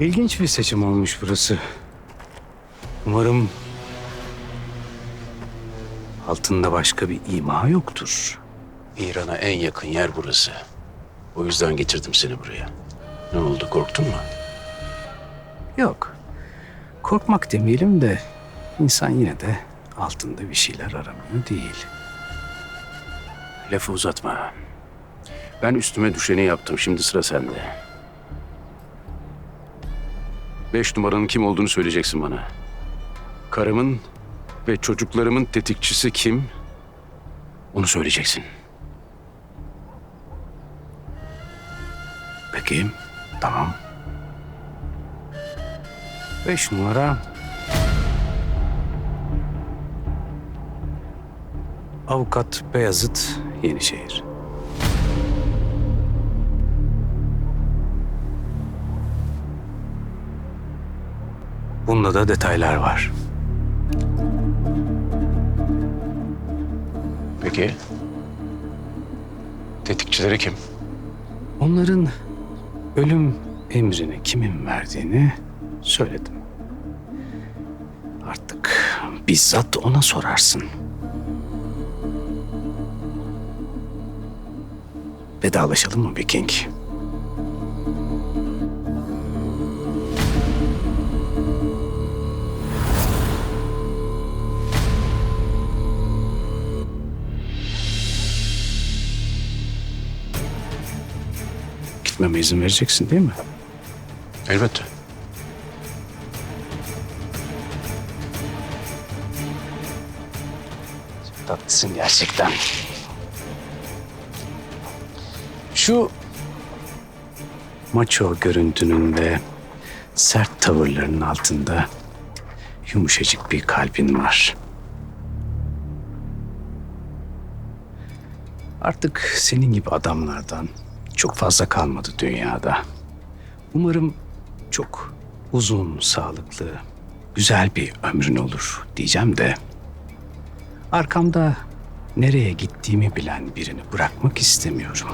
İlginç bir seçim olmuş burası. Umarım altında başka bir ima yoktur. İran'a en yakın yer burası. O yüzden getirdim seni buraya. Ne oldu korktun mu? Yok. Korkmak demeyelim de insan yine de altında bir şeyler aramıyor değil. Lafı uzatma. Ben üstüme düşeni yaptım. Şimdi sıra sende. Beş numaranın kim olduğunu söyleyeceksin bana. Karımın ve çocuklarımın tetikçisi kim? Onu söyleyeceksin. Peki, tamam. Beş numara. Avukat Beyazıt Yenişehir. Bunda da detaylar var. Peki. Tetikçileri kim? Onların ölüm emrini kimin verdiğini söyledim. Artık bizzat ona sorarsın. Vedalaşalım mı Viking? Gitmeme izin vereceksin değil mi? Elbette. Tatlısın gerçekten. Şu maço görüntünün ve sert tavırlarının altında yumuşacık bir kalbin var. Artık senin gibi adamlardan çok fazla kalmadı dünyada. Umarım çok uzun, sağlıklı, güzel bir ömrün olur diyeceğim de Arkamda nereye gittiğimi bilen birini bırakmak istemiyorum.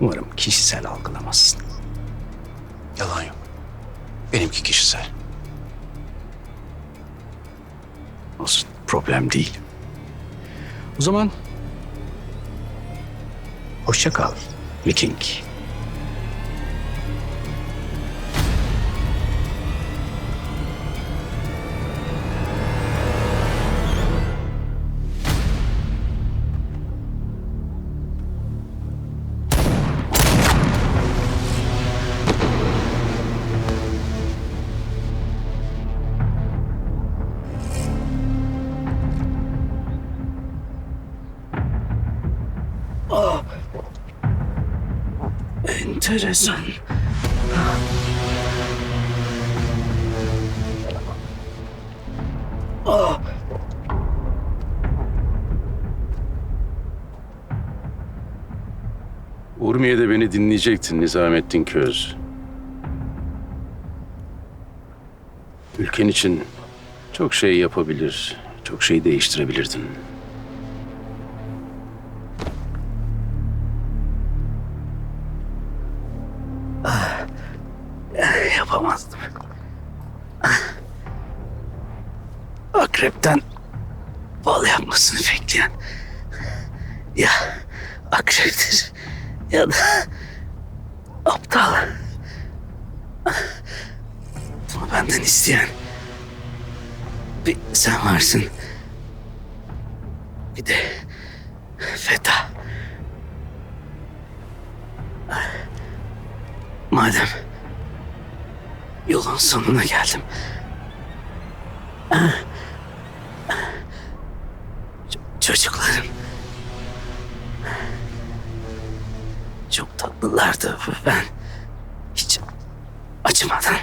Umarım kişisel algılamazsın. Yalan yok. Benimki kişisel. Olsun, problem değil. O zaman hoşça kal Viking. Enteresan. Urmiye'de beni dinleyecektin Nizamettin Köz. Ülken için çok şey yapabilir, çok şey değiştirebilirdin. Yapamazdım. Akrepten bal yapmasını bekleyen ya akreptir ya da aptal. Bunu benden isteyen bir sen varsın. Bir de Feta. Madem Yolun sonuna geldim. Ç- çocuklarım. Çok tatlılardı. Ben hiç acımadan